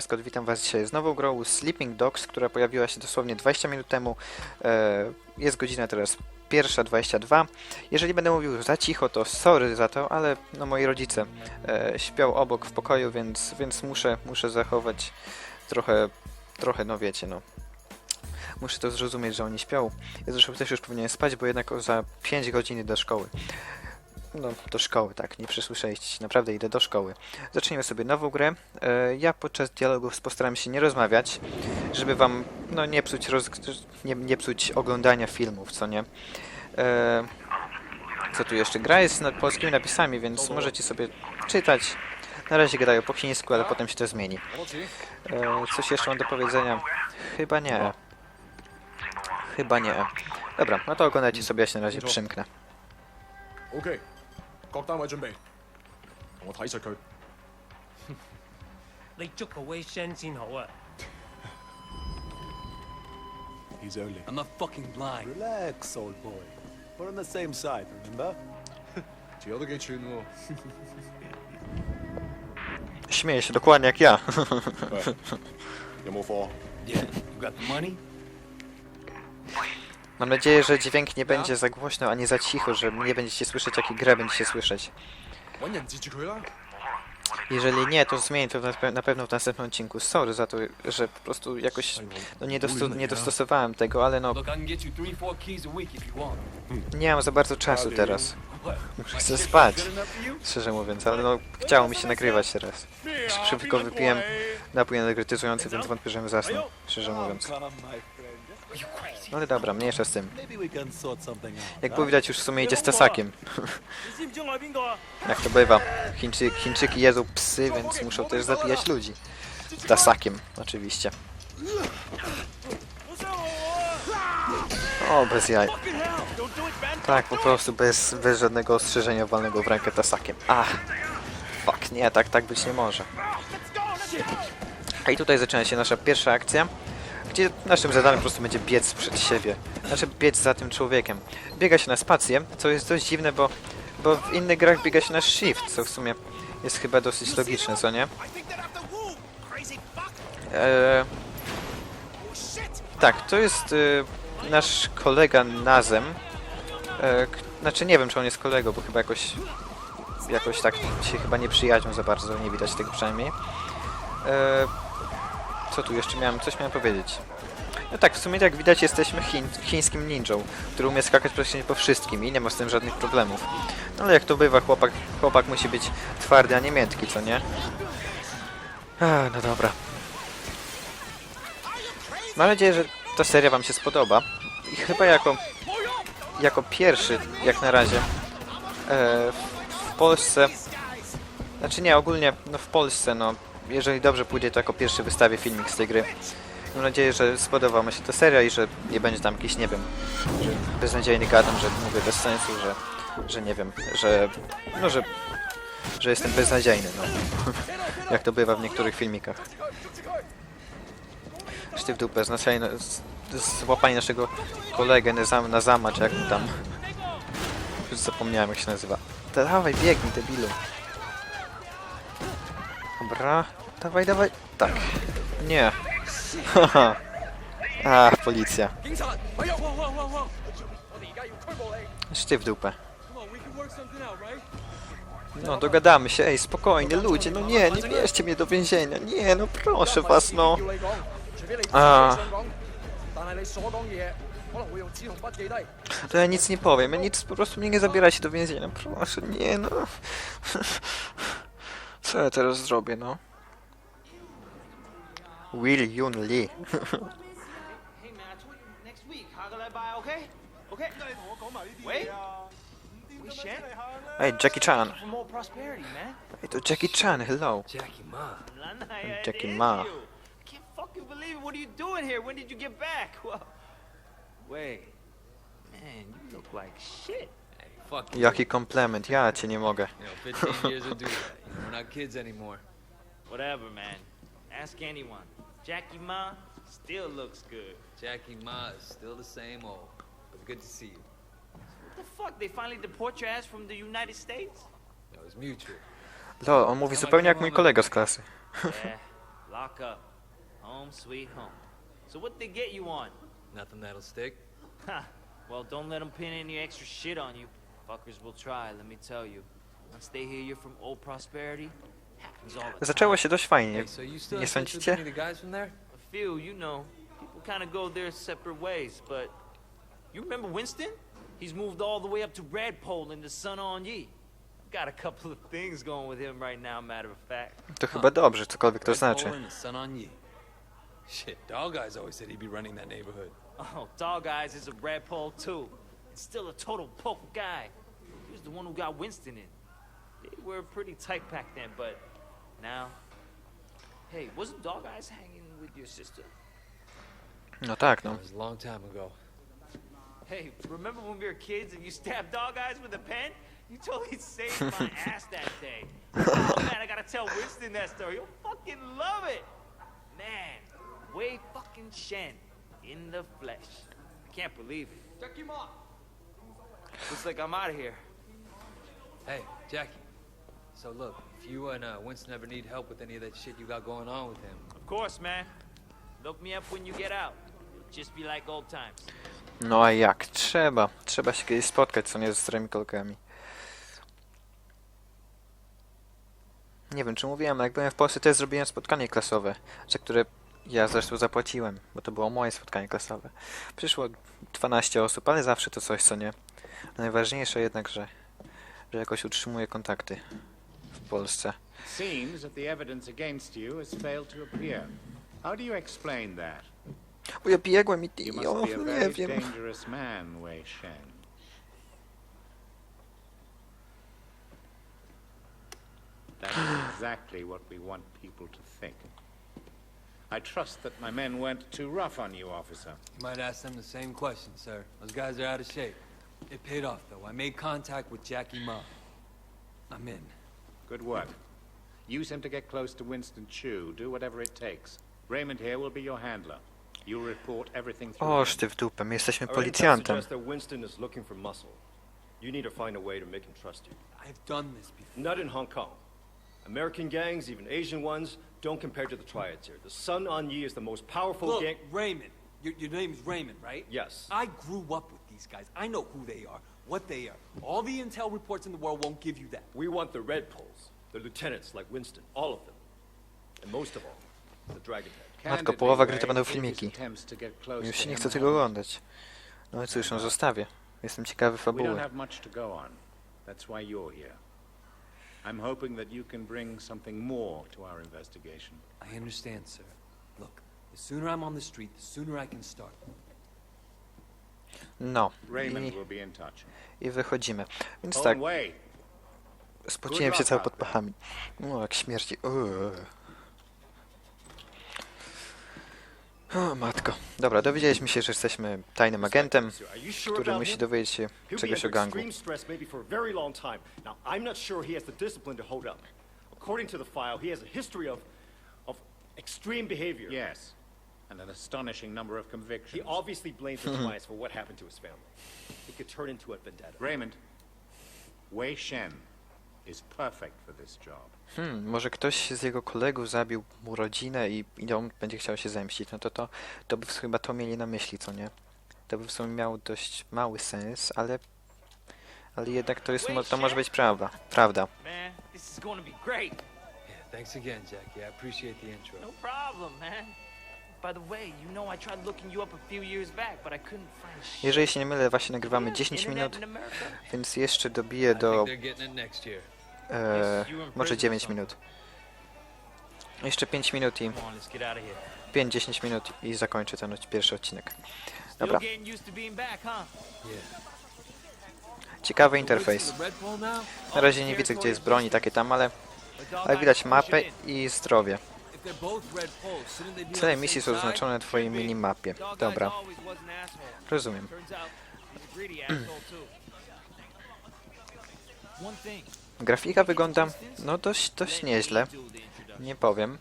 strony witam was dzisiaj z nową grą Sleeping Dogs, która pojawiła się dosłownie 20 minut temu. E, jest godzina teraz pierwsza 22. Jeżeli będę mówił za cicho, to sorry za to, ale no moi rodzice e, śpią obok w pokoju, więc, więc muszę, muszę zachować trochę, trochę, no wiecie, no. Muszę to zrozumieć, że oni śpią. Ja zresztą też już powinien spać, bo jednak za 5 godzin do szkoły. No, do szkoły, tak, nie przesłyszeliście, naprawdę idę do szkoły. Zacznijmy sobie nową grę. E, ja podczas dialogów postaram się nie rozmawiać, żeby wam, no, nie psuć, roz... nie, nie psuć oglądania filmów, co nie? E, co tu jeszcze? Gra jest nad polskimi napisami, więc możecie sobie czytać. Na razie gadają po chińsku, ale potem się to zmieni. E, coś jeszcze mam do powiedzenia? Chyba nie. Chyba nie. Dobra, no to oglądajcie sobie, ja się na razie przymknę. OK，各單位準備，我睇實佢。你捉個威聲先好啊！He's only。I'm not fucking blind。Relax, old boy. We're on the same side, remember? 條友都幾串喎。Śmieję się dokładnie jak ja. 喂，有冇貨？Yeah, you got the money? Mam nadzieję, że dźwięk nie będzie za głośno, ani za cicho, że nie będziecie słyszeć, jak grę będziecie słyszeć. Jeżeli nie, to zmienię to na, pewno w następnym odcinku. Sorry za to, że po prostu jakoś no, nie, dosto nie dostosowałem tego, ale no... Hmm. Nie mam za bardzo czasu teraz. Muszę chcę spać, szczerze mówiąc, ale no chciało mi się nagrywać teraz. Szybko wypiłem napój energetyzujący, więc wątpię, że zasnę, szczerze mówiąc. No ale dobra, mniejsza z tym. Jak było widać, już w sumie idzie z Tesakiem. Jak to bywa. Chińczy, Chińczyki jedzą psy, więc muszą też zabijać ludzi. z Tesakiem, oczywiście. O, bez jaj. Tak, po prostu bez, bez żadnego ostrzeżenia walnego w rękę Tesakiem. Ach, fuck, nie, tak, tak być nie może. I tutaj zaczyna się nasza pierwsza akcja gdzie naszym zadaniem po prostu będzie biec przed siebie. Znaczy biec za tym człowiekiem. Biega się na spację, co jest dość dziwne, bo, bo w innych grach biega się na shift, co w sumie jest chyba dosyć logiczne, co nie? Eee! Tak, to jest y, nasz kolega Nazem. E, znaczy nie wiem, czy on jest kolegą, bo chyba jakoś jakoś tak się chyba nie przyjaźnią za bardzo, nie widać tego przynajmniej. E, co tu jeszcze miałem? Coś miałem powiedzieć. No tak, w sumie jak widać jesteśmy chin, chińskim ninją, który umie skakać praktycznie po wszystkim i nie ma z tym żadnych problemów. No ale jak to bywa, chłopak, chłopak musi być twardy, a nie miętki, co nie? A, no dobra. Mam nadzieję, że ta seria wam się spodoba. I chyba jako, jako pierwszy, jak na razie, e, w Polsce, znaczy nie, ogólnie no w Polsce, no, jeżeli dobrze pójdzie, to jako pierwszy wystawię filmik z tej gry. Mam nadzieję, że spodoba mi się ta seria i że nie będzie tam jakiś, nie wiem, że beznadziejny gadam, że mówię bez sensu, że, że nie wiem, że, no, że, że jestem beznadziejny, no. jak to bywa w niektórych filmikach. Sztyw dupę, znaczenie, złapanie naszego kolegę Nezam, Nazama, czy jak mu tam... Już zapomniałem jak się nazywa. Dawaj, biegnij, debilu. Dobra. Dawaj, dawaj. Tak. Nie. Haha. Ach, policja. Szty w dupę. No, dogadamy się. Ej, spokojnie, ludzie. No nie, nie bierzcie mnie do więzienia. Nie, no proszę was, no. A. To ja nic nie powiem. Ja nic, po prostu mnie nie zabiera się do więzienia. Proszę, nie, no. Co ja teraz zrobię, no? Will Yun Lee. Ej, Jackie Chan. Ej, to Jackie Chan, hello. Jackie Ma. Jackie Ma. can't believe it. What are you doing here? When did you get back? Well, wait. Man, you look like shit. Jaki komplement, ja cię nie mogę. You know, 15 years will do that. You know, we're not kids anymore. Whatever, man. Ask anyone. Jackie Ma still looks good. Jackie Ma is still the same old. But good to see you. What the fuck? They finally deport your ass from the United States? That was mutual. Lol, on mówi zupełnie jak mój kolega z klasy. yeah. Lock up. Home sweet home. So what they get you on? Nothing that'll stick. Ha! Well, don't let them pin any extra shit on you. Fuckers will try, let me tell you. Once they hear you're from old prosperity, happens all the Zaczęło time. się dość fajnie. Hey, so you still Nie in touch with sądzicie? any of the guys from there? A few, you know, people kind of go their separate ways, but you remember Winston? He's moved all the way up to Redpole in the Sun on Ye. Got a couple of things going with him right now, matter of fact. To chyba dobrze, cokolwiek to Red znaczy. Bull and the sun on ye. Shit, Dog Eyes always said he'd be running that neighborhood. Oh, Dog Eyes is a Redpole too. And still a total poker guy. He was the one who got Winston in. They were pretty tight back then, but now. Hey, wasn't Dog Eyes hanging with your sister? No tak, That no. was a long time ago. Hey, remember when we were kids and you stabbed dog eyes with a pen? You totally saved my ass that day. Oh man, I gotta tell Winston that story. You'll fucking love it. Man, way fucking Shen in the flesh. I can't believe it. Check him out. Looks like I'm out of here. Hey, Jackie. So look, if you and uh, Winston ever need help with any of that shit you got going on with him, Of course, man. Look me up when you get out. It'll just be like old times. No a jak? Trzeba. Trzeba się kiedyś spotkać, co nie ze starymi kolkami. Nie wiem, czy mówiłem, ale jak byłem w Polsce, też zrobiłem spotkanie klasowe, za które ja zresztą zapłaciłem, bo to było moje spotkanie klasowe. Przyszło 12 osób, ale zawsze to coś, co nie. Najważniejsze jednak, że, że jakoś utrzymuję kontakty w Polsce. seems that the evidence against you has failed to appear. How do you explain that? Bo ja biegłem i, You i must o, be a nie very wiem. dangerous man, Wei Shen. That is exactly what we want people to think. I trust that my men weren't too rough on you, officer. you might ask them the same question, sir. Those guys are out of shape. It paid off, though. I made contact with Jackie Ma. I'm in. Good work. Use him to get close to Winston Chu. Do whatever it takes. Raymond here will be your handler. You'll report everything through him. Oż ty w dupę, my jesteśmy Our intel policjantem. suggests that Winston is looking for muscle. You need to find a way to make him trust you. I've done this before. Not in Hong Kong. American gangs, even Asian ones, don't compare to the triads here. The Sun On Yi is the most powerful Look, gang. Raymond. Your, your name's Raymond, right? Yes. I grew up with these guys. I know who they are, what they are. All the intel reports in the world won't give you that. We want the Red Poles, the lieutenants like Winston, all of them. And most of all, the Dragon Head. Matko, Candidly, połowa gry to będą if his filmiki. attempts to get close Już się nie him chcę tego oglądać. No i cóż, no zostawię. Jestem ciekawy We don't fabuły. have much to go on. That's why you're here. I'm hoping that you can bring something more to our investigation. I understand, sir. Look, the sooner I'm on the street, the sooner I can start. No. I. I wychodzimy. Więc tak, spociłem się cały pod pachami. No, jak śmierci. Uuu. O, matko. Dobra, dowiedzieliśmy się, że jesteśmy tajnym agentem, który musi dowiedzieć się czegoś o gangu. According to the file, he has a history of, of extreme behavior. Yes. And an astonishing number of He convictions. obviously blames his clients for what happened to his family. It could turn into a vendetta. Raymond, Wei Shen is perfect for this job. Hmm, może ktoś z jego kolegów zabił mu rodzinę i, i on będzie chciał się zemścić. No to, to, to by w- chyba to mieli na myśli, co nie? To by w sumie miało dość mały sens, ale... Ale jednak to jest, mo- to może być prawda. Prawda. Man, this is going to be great. Yeah, thanks again, Jackie. I appreciate the intro. No problem, man. Jeżeli się nie mylę, właśnie nagrywamy Yeah, 10 internet minut, więc jeszcze dobiję I do e, może prison 9 or minut. Jeszcze 5 minut i Come on, let's get out of here. 5-10 minut i zakończę ten pierwszy odcinek. Dobra, ciekawy interfejs. Na razie nie widzę gdzie jest broń i takie tam, ale, ale widać mapę i zdrowie. Cele misji są side? zaznaczone na twojej minimapie. Dobra, rozumiem. Grafika wygląda no dość, dość nieźle, nie powiem.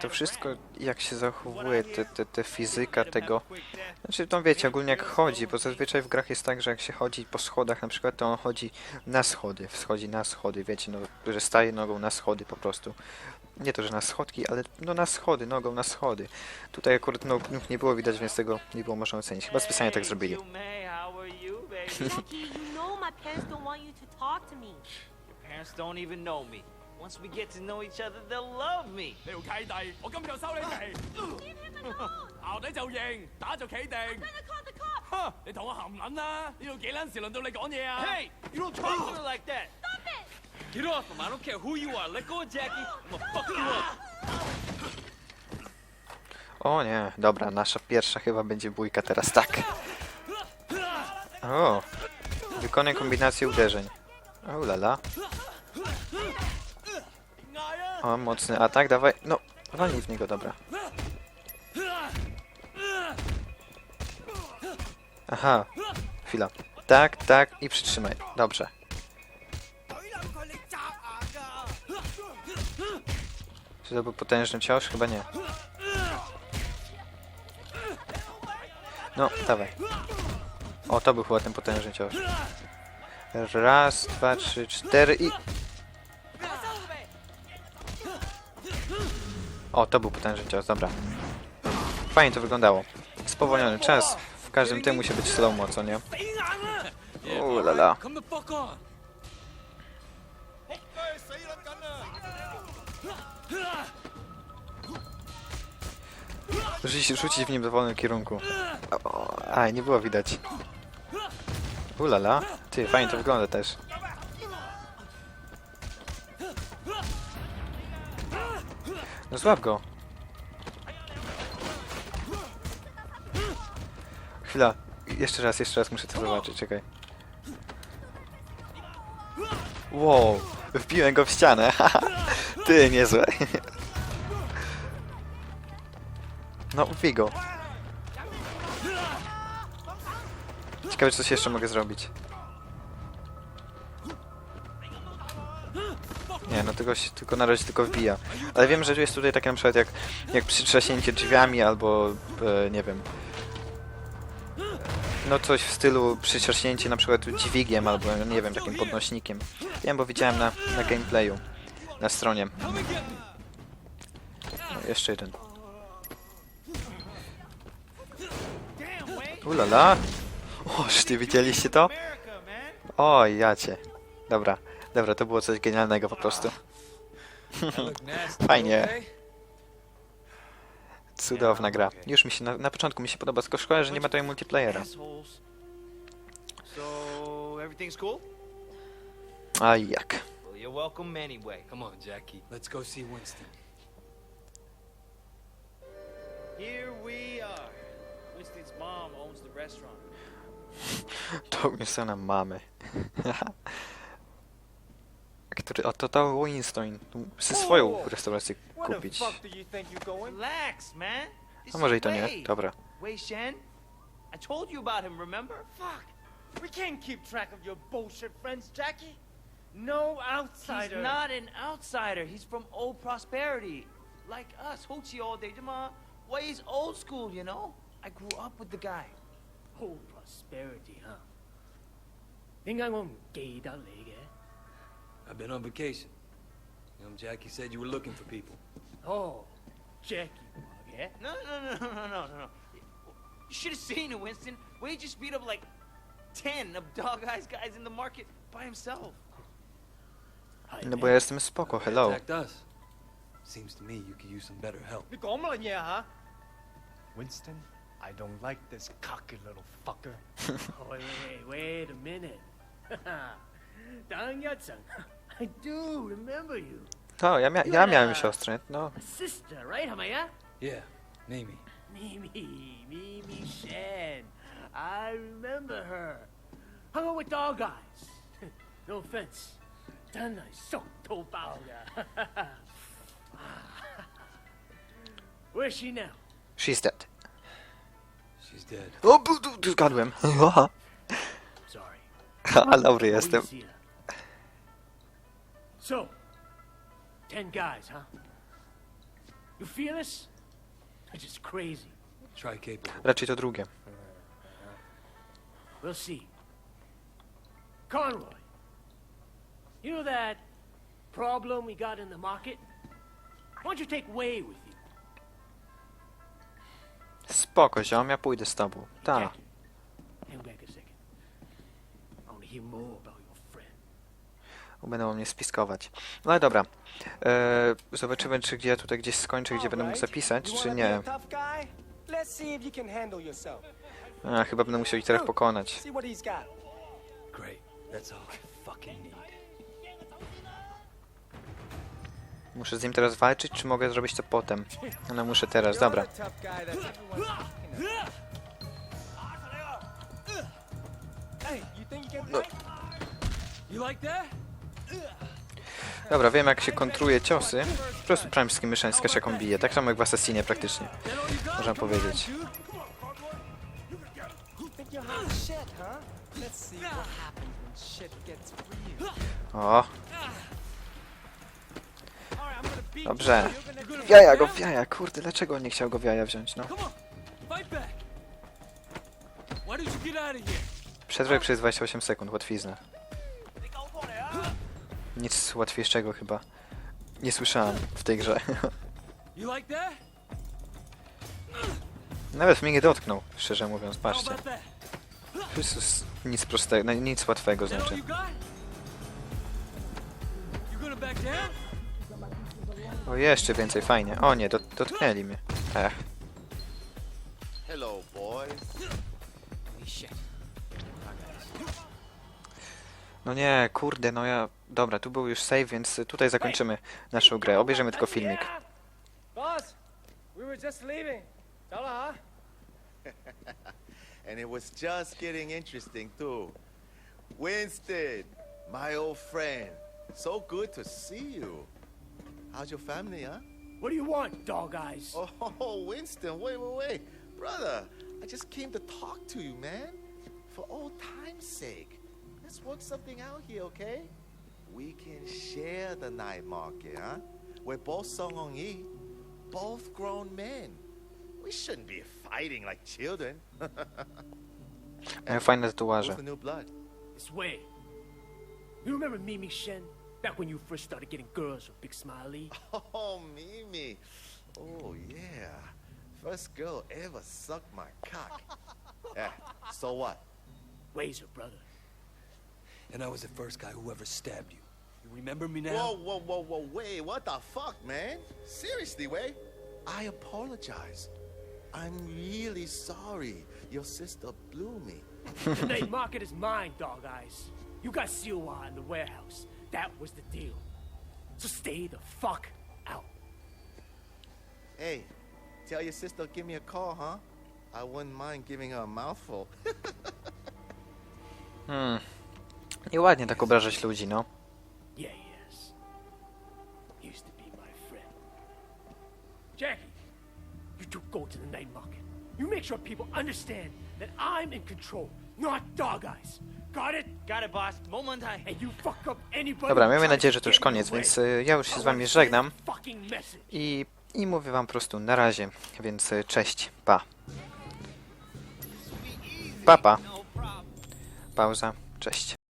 To wszystko, jak się zachowuje, te, te, te fizyka tego, znaczy, to wiecie, ogólnie jak chodzi, bo zazwyczaj w grach jest tak, że jak się chodzi po schodach na przykład, to on chodzi na schody, wschodzi na schody, wiecie, no, że staje nogą na schody po prostu. Nie to, że na schodki, ale no na schody, nogą na schody. Tutaj akurat nóg, nóg nie było widać, więc tego nie było można ocenić. Chyba specjalnie tak zrobili. You May, how are you, baby? Jackie, you know my parents don't want you to talk to me. Your parents don't even know me. Once we get to know each other, they'll love me. 呢条契弟，我今日就收你皮， Give him a note. 淆底就认，打就企定。 I'm gonna call the cops. 哼，你同我含撚啦！呢度几撚时轮到你讲嘢啊？ Hey, you don't talk to her like that. Stop it. Get off him. I don't care who you are. Let go of Jackie. I'm gonna fuck you up. O nie, dobra, nasza pierwsza chyba będzie bójka teraz, tak. O, wykonaj kombinację uderzeń. O lala. O, mocny atak, dawaj, no, walnij w niego, dobra. Aha, chwila. Tak, tak i przytrzymaj, dobrze. Czy to był potężny cios? Chyba nie. No, dawaj. O, to był chyba ten potężny cios. Raz, dwa, trzy, cztery i... O, to był potężny cios, dobra. Fajnie to wyglądało. Spowolniony czas. W każdym tym musi być slow-mo, co nie? O, lala. Rzucić, rzucić w nim dowolnym kierunku. O, a, nie było widać. Ulala. Ty, fajnie to wygląda też. Złap go. Chwila. Jeszcze raz, jeszcze raz muszę to zobaczyć, czekaj. Wow, wbiłem go w ścianę. Ty, niezłe. No, wbij go. Ciekawe, czy coś jeszcze mogę zrobić. Nie, no tylko, się, tylko na razie tylko wbija. Ale wiem, że jest tutaj takie na przykład jak, jak przytrzaśnięcie drzwiami albo, e, nie wiem, no coś w stylu przytrzaśnięcie na przykład dźwigiem albo, nie wiem, takim podnośnikiem. Wiem, bo widziałem na, na gameplayu, na stronie. No, jeszcze jeden. Ulala! O, ty widzieliście to? Oj, jacie. Dobra, dobra, to było coś genialnego po prostu. Fajnie. Cudowna gra. Już mi się, na, na początku mi się podoba, tylko szkoda, że nie ma tutaj multiplayera. A jak? To Winstona mamy. Który, o, to to Winston. Chce swoją restaurację kupić. do you think you're going? Relax, man. This A może is i to nie? Wei. Dobra. Wei Shen. I told you about him, remember? Fuck! We can't keep track of your bullshit friends, Jackie. No He's outsider. not an outsider. He's from old prosperity. Like us. Hochi all day. Jama. Wei's old school, you know? I grew up with the guy. Oh, prosperity, huh? 点解我唔记得你嘅？ I've been on vacation. Young Jackie said you were looking for people. Oh, Jackie yeah? No, no, no, no, no, no, no. You should have seen it, Winston. Way just beat up like ten of Dog Eyes guys in the market by himself. No bo jestem spoko, hello. Us. Seems to me you could use some better help. Winston, I don't like this cocky little fucker. oh, wait, wait, wait, a minute. Dang Yatsen. I do remember you. No, ja, mia ja miałem uh, a- siostrę, no. Sister, right, Hamaya? Yeah, Mimi. Mimi, Mimi Shen. I remember her. Hung out with dog guys. no offense. Then I soaked Where's she now? She's dead. She's dead. Oh, bu- du- zgadłem. Sorry. A, Laury you jestem. So, ten guys, huh? You feel fearless? Or just crazy? Try capable. Raczej to drugie. We'll see. Conroy, you know that problem we got in the market? Why don't you take Way with you? Spoko, ziom, ja pójdę z tobą. Ta. Hang back a second. I want to hear more about your friend. Będą mnie spiskować. No ale dobra. E, zobaczymy, czy gdzie tutaj gdzieś skończę, gdzie będę mógł zapisać, czy nie. A, chyba będę musiał ich teraz pokonać. Muszę z nim teraz walczyć, czy mogę zrobić to potem? No muszę teraz, dobra. You're Dobra, wiem jak się kontruje ciosy. Po prostu przede wszystkim z kasiaką bije. Tak samo jak w Assassinie praktycznie. Można powiedzieć. O, dobrze. W jaja go, w jaja. Kurde, dlaczego nie chciał go w jaja wziąć, no? Przetrwaj przez 28 sekund, łatwizna. Nic łatwiejszego chyba. Nie słyszałem w tej grze. Nawet mnie nie dotknął, szczerze mówiąc, patrzcie. Jezus, nic prostego, no, nic łatwego znaczy. O, jeszcze więcej, fajnie. O nie, dot dotknęli mnie. Ech. Hello, boys. No nie, kurde, no ja... Dobra, tu był już save, więc tutaj zakończymy naszą grę. Obejrzymy tylko filmik. Boss, we were just leaving. Dollar, huh? And it was just getting interesting, too. Winston, my old friend. So good to see you. How's your family, huh? What do you want, dog eyes? Oh, Winston, wait, wait, wait. Brother, I just came to talk to you, man. For old time's sake. Let's work something out here, okay? We can share the night market, huh? We're both Song Hong Yi, both grown men. We shouldn't be fighting like children. Mają fajne tatuaże. Who's the new blood? This way. You remember Mimi Shen? Back when you first started getting girls with Big Smiley? Oh, Mimi. Oh, yeah. First girl ever sucked my cock. yeah, so what? Way's her brother. And I was the first guy who ever stabbed you. You remember me now? Whoa, whoa, whoa, whoa, wait, what the fuck, man? Seriously, Way? I apologize. I'm really sorry. Your sister blew me. The night market is mine, dog eyes. You got Siwa in the warehouse. That was the deal. So stay the fuck out. Hey, tell your sister give me a call, huh? I wouldn't mind giving her a mouthful. Hmm. Nieładnie tak obrażać ludzi, no. Jackie, you two go to the night market. You make sure people understand that I'm in control, not dog eyes. Got it? Got it, boss. Moment I. And you fuck up anybody Dobra, miejmy nadzieję, że to już koniec, więc y, ja już się z wami I żegnam. I, I mówię wam po prostu na razie, więc y, cześć, pa. Papa. Pauza, cześć.